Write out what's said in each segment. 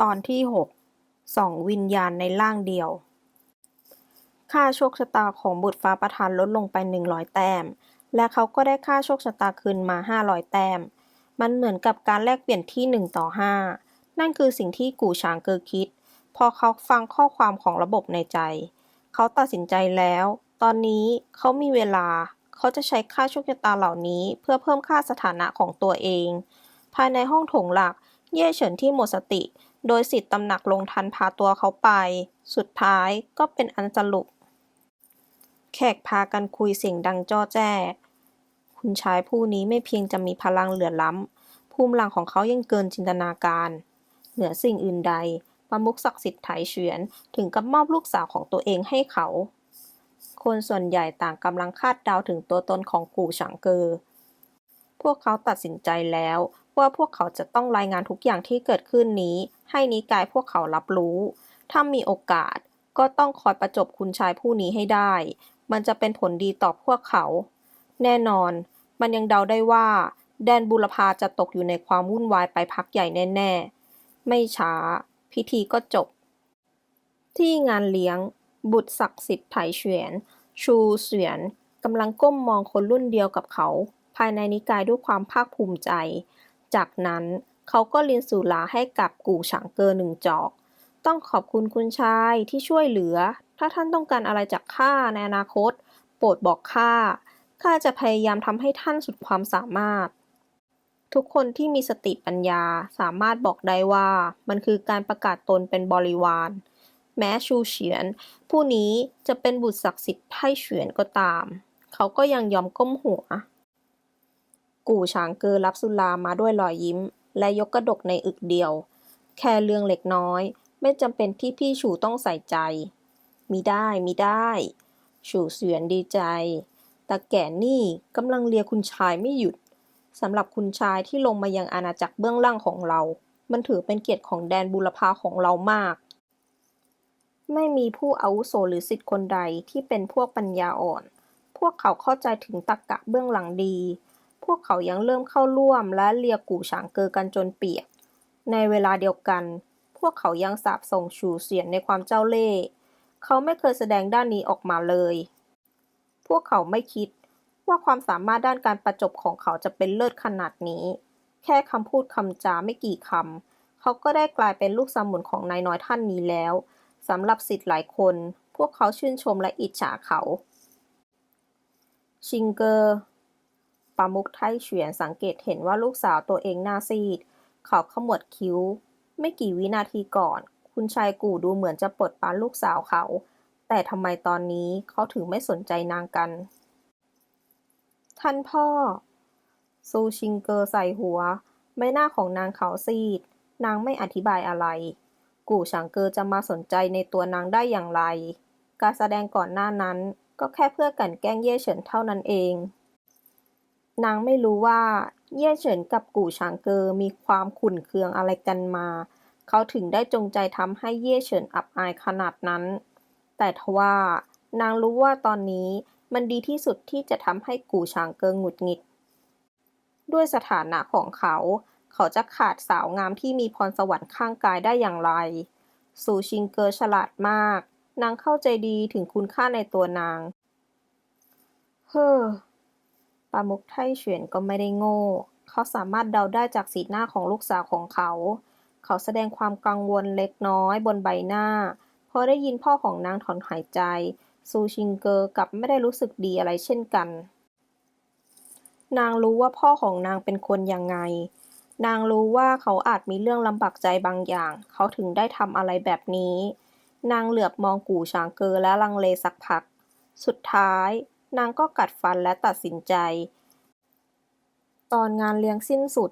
ตอนที่ 6 สองวิญญาณในร่างเดียว ค่าโชคชะตาของบุตรฟ้าประธานลดลงไป 100 แต้ม และเขาก็ได้ค่าโชคชะตาคืนมา 500 แต้ม มันเหมือนกับการแลกเปลี่ยนที่ 1 ต่อ 5 นั่นคือสิ่งที่กู่ฉางเกอคิด พอเขาฟังข้อความของระบบในใจ เขาตัดสินใจแล้ว ตอนนี้เขามีเวลา เขาจะใช้ค่าโชคชะตาเหล่านี้เพื่อเพิ่มค่าสถานะของตัวเอง ภายในห้องโถงหลัก เย่เฉินที่หมดสติ โดยสิทธิ์ตำหนักลงทันพาตัวเขาไป สุดท้ายก็เป็นอันสรุป แขกพากันคุยเสียงดังจ้อแจ้ คุณชายผู้นี้ไม่เพียงจะมีพลังเหลือล้ำ ภูมิหลังของเขายังเกินจินตนาการ เหนือสิ่งอื่นใดประมุขศักดิ์สิทธิ์ไถเฉียนถึงกับมอบลูกสาวของตัวเองให้เขา คนส่วนใหญ่ต่างกำลังคาดเดาถึงตัวตนของกู่ฉางเกอ พวกเขาตัดสินใจแล้ว ว่าพวกเขาจะต้องรายงานทุกอย่างที่เกิดขึ้นนี้ ให้นิกายพวกเขารับรู้ ถ้ามีโอกาสก็ต้องคอยประจบคุณชายผู้นี้ให้ได้ มันจะเป็นผลดีต่อพวกเขา แน่นอน มันยังเดาได้ว่า แดนบุรพาจะตกอยู่ในความวุ่นวายไปพักใหญ่แน่ ๆ ไม่ช้า พิธีก็จบ ที่งานเลี้ยง บุตรศักดิ์สิทธิ์ไถเฉวียน ชูเสวียนกำลังก้มมองคนรุ่นเดียวกับเขา ภายในนิกายด้วยความภาคภูมิใจ จากนั้นเขาก็เลียนสุราให้กับกู่ฉางเกอหนึ่งจอก ต้องขอบคุณคุณชายที่ช่วยเหลือ ถ้าท่านต้องการอะไรจากข้าในอนาคต โปรดบอกข้า ข้าจะพยายามทำให้ท่านสุดความสามารถ ทุกคนที่มีสติปัญญาสามารถบอกได้ว่ามันคือการประกาศตนเป็นบริวาร แม้ชูเฉียน ผู้นี้จะเป็นบุตรศักดิ์สิทธิ์ไท่เฉียนก็ตาม เขาก็ยังยอมก้มหัว กู่ฉางเกอรับสุรามาด้วยรอยยิ้ม และยกกระดกในอึกเดียว แค่เรื่องเล็กน้อย ไม่จำเป็นที่พี่ฉูต้องใส่ใจ มีได้มีได้ฉูเสียนดีใจ แต่แก่นี่กำลังเลียคุณชายไม่หยุดสำหรับคุณชายที่ลงมายังอาณาจักรเบื้องล่างของเรา มันถือเป็นเกียรติของแดนบุรพาของเรามาก ไม่มีผู้อาวุโสหรือสิทธิ์คนใดที่เป็นพวกปัญญาอ่อน พวกเขาเข้าใจถึงตรรกะเบื้องหลังดี พวกเขายังเริ่มเข้าร่วมและเลียกู่ฉางเกอกันจนเปียก ในเวลาเดียวกัน พวกเขายังสาบส่งชูเสียนในความเจ้าเล่ห์เขาไม่เคยแสดงด้านนี้ออกมาเลย พวกเขาไม่คิดว่าความสามารถด้านการประจบของเขาจะเป็นเลิศขนาดนี้ แค่คำพูดคำจาไม่กี่คำ เขาก็ได้กลายเป็นลูกสมุนของนายน้อยท่านนี้แล้วสำหรับสิทธิ์หลายคน พวกเขาชื่นชมและอิจฉาเขา ชิงเกอร์ ปามุกไทเฉียนสังเกตเห็นว่าลูกสาวตัวเองหน้าซีด เขาขมวดคิ้ว ไม่กี่วินาทีก่อน คุณชายกู่ดูเหมือนจะปลดปานลูกสาวเขา แต่ทำไมตอนนี้เขาถึงไม่สนใจนางกัน ท่านพ่อ ซูชิงเกอร์ใส่หัว ใบหน้าของนางเขาซีด นางไม่อธิบายอะไร กู่ฉางเกอจะมาสนใจในตัวนางได้อย่างไร การแสดงก่อนหน้านั้นก็แค่เพื่อกันแกล้งเย่เฉินเท่านั้นเอง นางไม่รู้ว่า เย่เฉินกับกู่ฉางเกอมีความขุ่นเคืองอะไรกันมา เขาถึงได้จงใจทำให้เย่เฉินอับอายขนาดนั้น แต่ทว่านางรู้ว่าตอนนี้มันดีที่สุดที่จะทำให้กู่ฉางเกิงหงุดหงิด ด้วยสถานะของเขา เขาจะขาดสาวงามที่มีพรสวรรค์ข้างกายได้อย่างไรซูชิงเกอร์ฉลาดมาก นางเข้าใจดีถึงคุณค่าในตัวนาง เฮ้อ ปามุกไทเฉวียนก็ไม่ได้โง่ เขาสามารถเดาได้จากสีหน้าของลูกสาวของเขา เขาแสดงความกังวลเล็กน้อยบนใบหน้า พอได้ยินพ่อของนางถอนหายใจ ซูชิงเกอร์กลับไม่ได้รู้สึกดีอะไรเช่นกัน นางรู้ว่าพ่อของนางเป็นคนยังไง นางรู้ว่าเขาอาจมีเรื่องลำบากใจบางอย่าง เขาถึงได้ทำอะไรแบบนี้ นางเหลือบมองกู่ฉางเกอและลังเลสักพัก สุดท้าย นางก็กัดฟันและตัดสินใจ ตอนงานเลี้ยงสิ้นสุด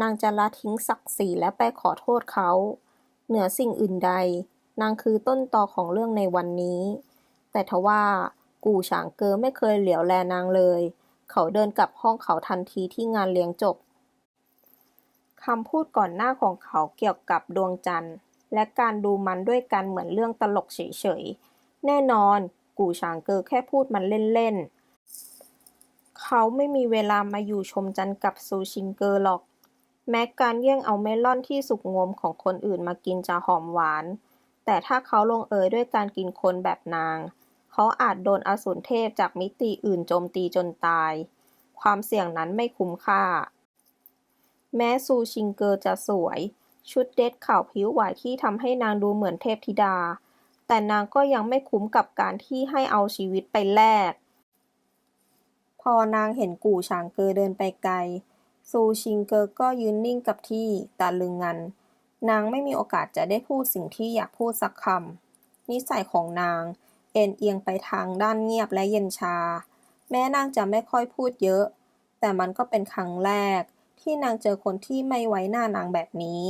นางจะละทิ้งศักดิ์ศรีและไปขอโทษเขา เหนือสิ่งอื่นใด นางคือต้นตอของเรื่องในวันนี้ แต่ทว่ากู่ฉางเกอไม่เคยเหลียวแลนางเลย เขาเดินกลับห้องเขาทันทีที่งานเลี้ยงจบคำพูดก่อนหน้าของเขาเกี่ยวกับดวงจันทร์ และการดูมันด้วยกันเหมือนเรื่องตลกเฉยๆ แน่นอน กู่ฉางเกอแค่พูดมันเล่นๆ เขาไม่มีเวลามาอยู่ชมจันทร์กับซูชิงเกอร์หรอก แม้การแย่งเอาเมลอนที่สุกงอมของคนอื่นมากินจะหอมหวาน แต่ถ้าเขาลงเอยด้วยการกินคนแบบนาง เขาอาจโดนอสูรเทพจากมิติอื่นโจมตีจนตาย ความเสี่ยงนั้นไม่คุ้มค่า แม้ซูชิงเกอร์จะสวย ชุดเดรสขาวผิวไหวที่ทำให้นางดูเหมือนเทพธิดา แต่นางก็ยังไม่คุ้มกับการที่ให้เอาชีวิตไปแลก พอนางเห็นกู่ฉางเกอเดินไปไกล ซูชิงเกอร์ก็ยืนนิ่งกับที่ตาลึงงัน นางไม่มีโอกาสจะได้พูดสิ่งที่อยากพูดสักคำ นิสัยของนาง เอ็นเอียงไปทางด้านเงียบและเย็นชา แม้นางจะไม่ค่อยพูดเยอะ แต่มันก็เป็นครั้งแรกที่นางเจอคนที่ไม่ไว้หน้านางแบบนี้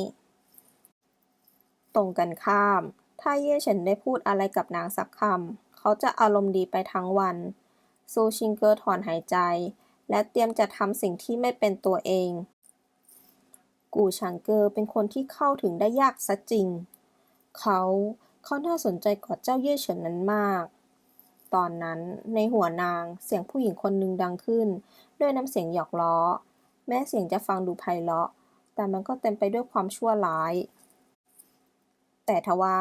ตรงกันข้าม ถ้าเย่เฉินได้พูดอะไรกับนางสักคำเขาจะอารมณ์ดีไปทั้งวัน ซูชิงเกอร์ถอนหายใจ และเตรียมจะทำสิ่งที่ไม่เป็นตัวเอง กูฉางเกอร์เป็นคนที่เข้าถึงได้ยากซะจริง เขาเขาน่าสนใจกว่าเจ้าเย่เฉินนั้นมาก ตอนนั้นในหัวนางเสียงผู้หญิงคนหนึ่งดังขึ้น ด้วยน้ำเสียงหยอกล้อ แม้เสียงจะฟังดูไพเราะ แต่มันก็เต็มไปด้วยความชั่วร้าย แต่ทว่า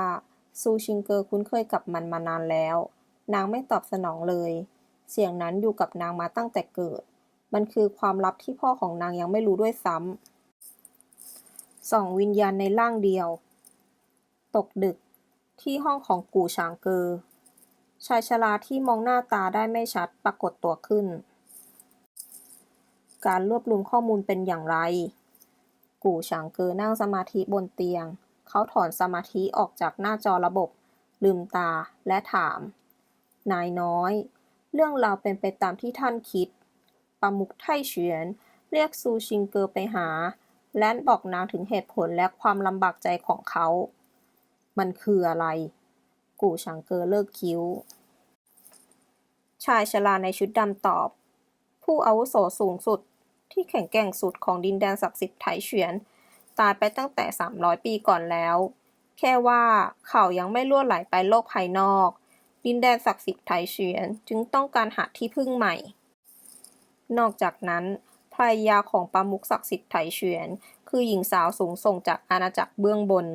ซูชิงเกอร์คุ้นเคยกับมันมานานแล้ว นางไม่ตอบสนองเลย เสียงนั้นอยู่กับนางมาตั้งแต่เกิด มันคือความลับที่พ่อของนางยังไม่รู้ด้วยซ้ำสองวิญญาณในร่างเดียว ตกดึก ที่ห้องของกู่ฉางเกอร์ชายชราที่มองหน้าตาได้ไม่ชัดปรากฏตัวขึ้น การรวบรวมข้อมูลเป็นอย่างไร กู่ฉางเกอนั่งสมาธิบนเตียง เขาถอนสมาธิออกจากหน้าจอระบบ ลืมตาและถาม นายน้อย เรื่องราวเป็นไปตามที่ท่านคิดปามุกไทเฉียน เรียกซูชิงเกอไปหา และบอกนางถึงเหตุผลและความลำบากใจของเขา มันคืออะไร กู่ฉางเกอเลิกคิ้ว ชายชราในชุดดำตอบ ผู้อาวุโสสูงสุดที่แข็งแกร่งสุดของดินแดนศักดิ์สิทธิ์ไถเฉียน ตายไปตั้งแต่ 300 ปีก่อนแล้ว แค่ว่าเขายังไม่ล่วไหลไปโลกภายนอก ดินแดนศักดิ์สิทธิ์ไถเฉียนจึงต้องการหาที่พึ่งใหม่ นอกจากนั้นภรรยาของปามุกศักดิ์สิทธิ์ไถเฉียน คือหญิงสาวสูงส่งจากอาณาจักรเบื้องบน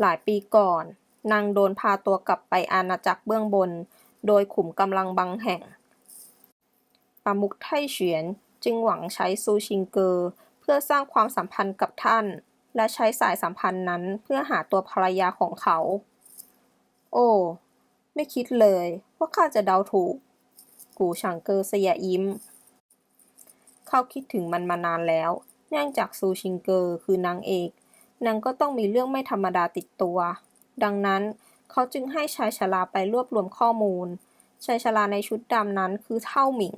หลายปีก่อน นางโดนพาตัวกลับไปอาณาจักรเบื้องบน โดยขุมกำลังบางแห่งปามุกไทเฉียนจึงหวังใช้ซูชิงเกอร์เพื่อสร้างความสัมพันธ์กับท่าน และใช้สายสัมพันธ์นั้นเพื่อหาตัวภรรยาของเขา โอ้ ไม่คิดเลยว่าข้าจะเดาถูก กูฉางเกอร์เสยยิ้ม เขาคิดถึงมันมานานแล้ว เนื่องจากซูชิงเกอร์คือนางเอก นางก็ต้องมีเรื่องไม่ธรรมดาติดตัว ดังนั้นเขาจึงให้ชายชราไปรวบรวมข้อมูล ชายชราในชุดดำนั้นคือเท่าหมิง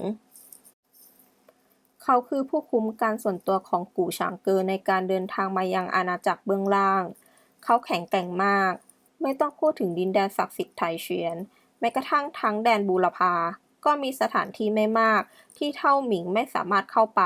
เขาคือผู้คุมการส่วนตัวของกู่ฉางเกอในการเดินทางมายังอาณาจักรเบื้องล่าง เขาแข็งแกร่งมาก ไม่ต้องพูดถึงดินแดนศักดิ์สิทธิ์ไทเฉียน แม้กระทั่งทั้งแดนบูรพา ก็มีสถานที่ไม่มากที่เท่าหมิงไม่สามารถเข้าไป